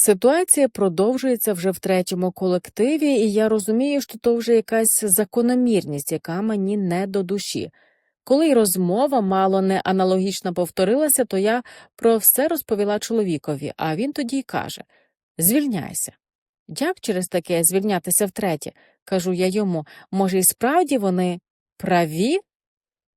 Ситуація продовжується вже в третьому колективі, і я розумію, що то вже якась закономірність, яка мені не до душі. Коли й розмова мало не аналогічно повторилася, то я про все розповіла чоловікові, а він тоді й каже Звільняйся. Як через таке звільнятися втретє? кажу я йому, може, і справді вони праві?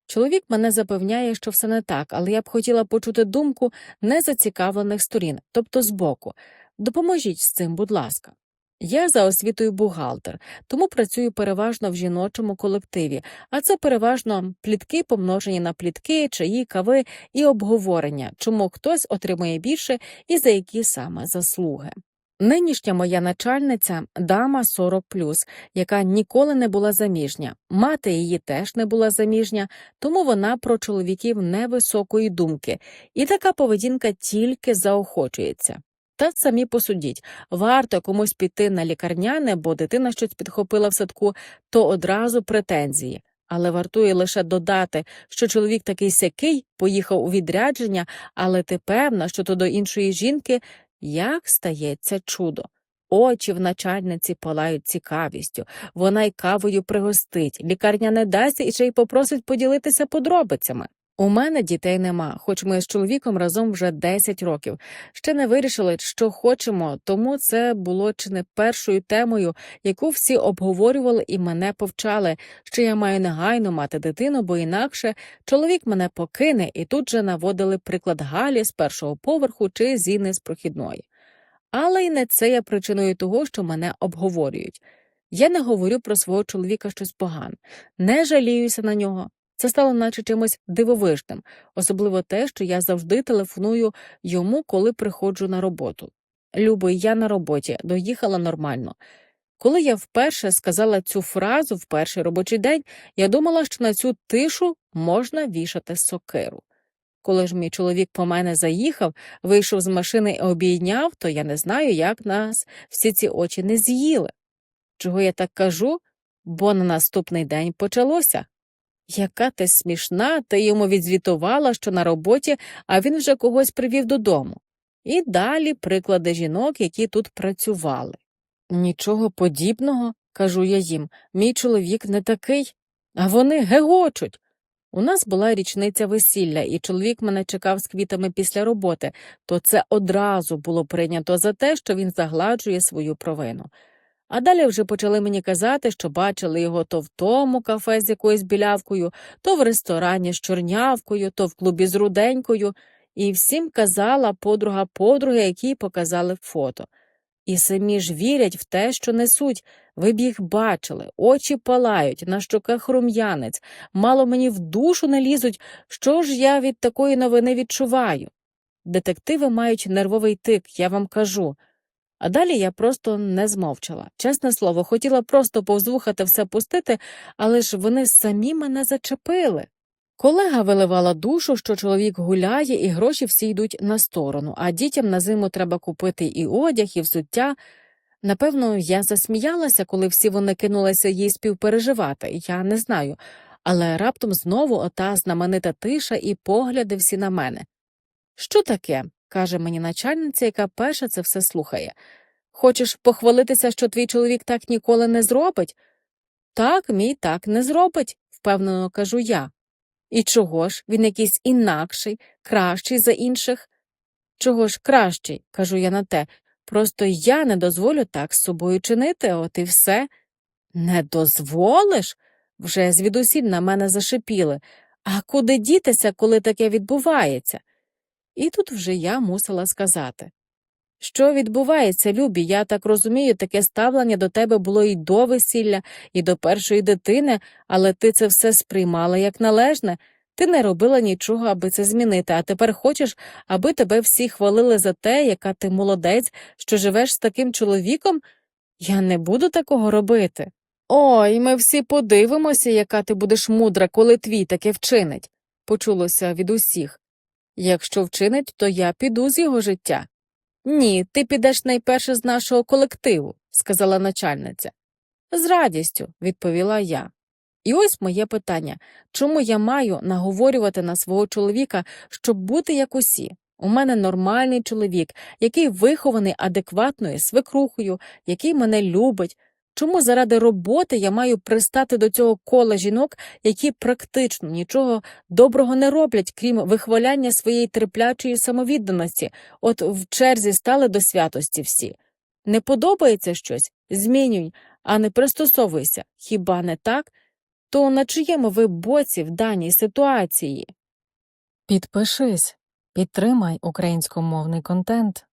Чоловік мене запевняє, що все не так, але я б хотіла почути думку незацікавлених сторін, тобто збоку. Допоможіть з цим, будь ласка. Я за освітою бухгалтер, тому працюю переважно в жіночому колективі, а це переважно плітки, помножені на плітки, чаї, кави і обговорення, чому хтось отримує більше і за які саме заслуги. Нинішня моя начальниця дама 40 яка ніколи не була заміжня. Мати її теж не була заміжня, тому вона про чоловіків невисокої думки, і така поведінка тільки заохочується. Та самі посудіть, варто комусь піти на лікарняне, бо дитина щось підхопила в садку, то одразу претензії. Але вартує лише додати, що чоловік такий сякий поїхав у відрядження, але ти певна, що то до іншої жінки як стається чудо. Очі в начальниці палають цікавістю, вона й кавою пригостить, лікарня не дасть і ще й попросить поділитися подробицями. У мене дітей нема, хоч ми з чоловіком разом вже 10 років. Ще не вирішили, що хочемо, тому це було чи не першою темою, яку всі обговорювали і мене повчали, що я маю негайно мати дитину, бо інакше чоловік мене покине, і тут же наводили приклад Галі з першого поверху чи Зіни з прохідної. Але й не це є причиною того, що мене обговорюють. Я не говорю про свого чоловіка щось погане, не жаліюся на нього. Це стало наче чимось дивовижним, особливо те, що я завжди телефоную йому, коли приходжу на роботу. Любий, я на роботі, доїхала нормально. Коли я вперше сказала цю фразу в перший робочий день, я думала, що на цю тишу можна вішати сокиру. Коли ж мій чоловік по мене заїхав, вийшов з машини і обійняв, то я не знаю, як нас всі ці очі не з'їли. Чого я так кажу? Бо на наступний день почалося. Яка ти смішна, ти йому відзвітувала, що на роботі, а він вже когось привів додому. І далі приклади жінок, які тут працювали. Нічого подібного, кажу я їм, мій чоловік не такий, а вони гегочуть. У нас була річниця весілля, і чоловік мене чекав з квітами після роботи, то це одразу було прийнято за те, що він загладжує свою провину. А далі вже почали мені казати, що бачили його то в тому кафе з якоюсь білявкою, то в ресторані з чорнявкою, то в клубі з руденькою, і всім казала подруга подруги, які показали фото. І самі ж вірять в те, що несуть. Ви б їх бачили, очі палають, на щоках рум'янець, мало мені в душу не лізуть, що ж я від такої новини відчуваю. Детективи мають нервовий тик, я вам кажу. А далі я просто не змовчала. Чесне слово, хотіла просто повзвухати все пустити, але ж вони самі мене зачепили. Колега виливала душу, що чоловік гуляє, і гроші всі йдуть на сторону, а дітям на зиму треба купити і одяг, і взуття. Напевно, я засміялася, коли всі вони кинулися їй співпереживати, я не знаю, але раптом знову ота знаменита тиша і погляди всі на мене. Що таке? Каже мені начальниця, яка перша це все слухає. Хочеш похвалитися, що твій чоловік так ніколи не зробить? Так, мій так не зробить, впевнено кажу я. І чого ж він якийсь інакший, кращий за інших? Чого ж кращий, кажу я на те. Просто я не дозволю так з собою чинити, от і все. Не дозволиш? Вже звідусіль на мене зашипіли. А куди дітися, коли таке відбувається? І тут вже я мусила сказати. Що відбувається, Любі? Я так розумію, таке ставлення до тебе було і до весілля, і до першої дитини, але ти це все сприймала як належне. Ти не робила нічого, аби це змінити, а тепер хочеш, аби тебе всі хвалили за те, яка ти молодець, що живеш з таким чоловіком? Я не буду такого робити. Ой, ми всі подивимося, яка ти будеш мудра, коли твій таке вчинить, почулося від усіх. Якщо вчинить, то я піду з його життя. Ні, ти підеш найперше з нашого колективу, сказала начальниця. З радістю, відповіла я. І ось моє питання чому я маю наговорювати на свого чоловіка, щоб бути як усі? У мене нормальний чоловік, який вихований адекватною свекрухою, який мене любить. Чому заради роботи я маю пристати до цього кола жінок, які практично нічого доброго не роблять, крім вихваляння своєї терплячої самовідданості, от в черзі стали до святості всі. Не подобається щось? Змінюй, а не пристосовуйся. Хіба не так? То на чиєму ви боці в даній ситуації? Підпишись, підтримай українськомовний контент.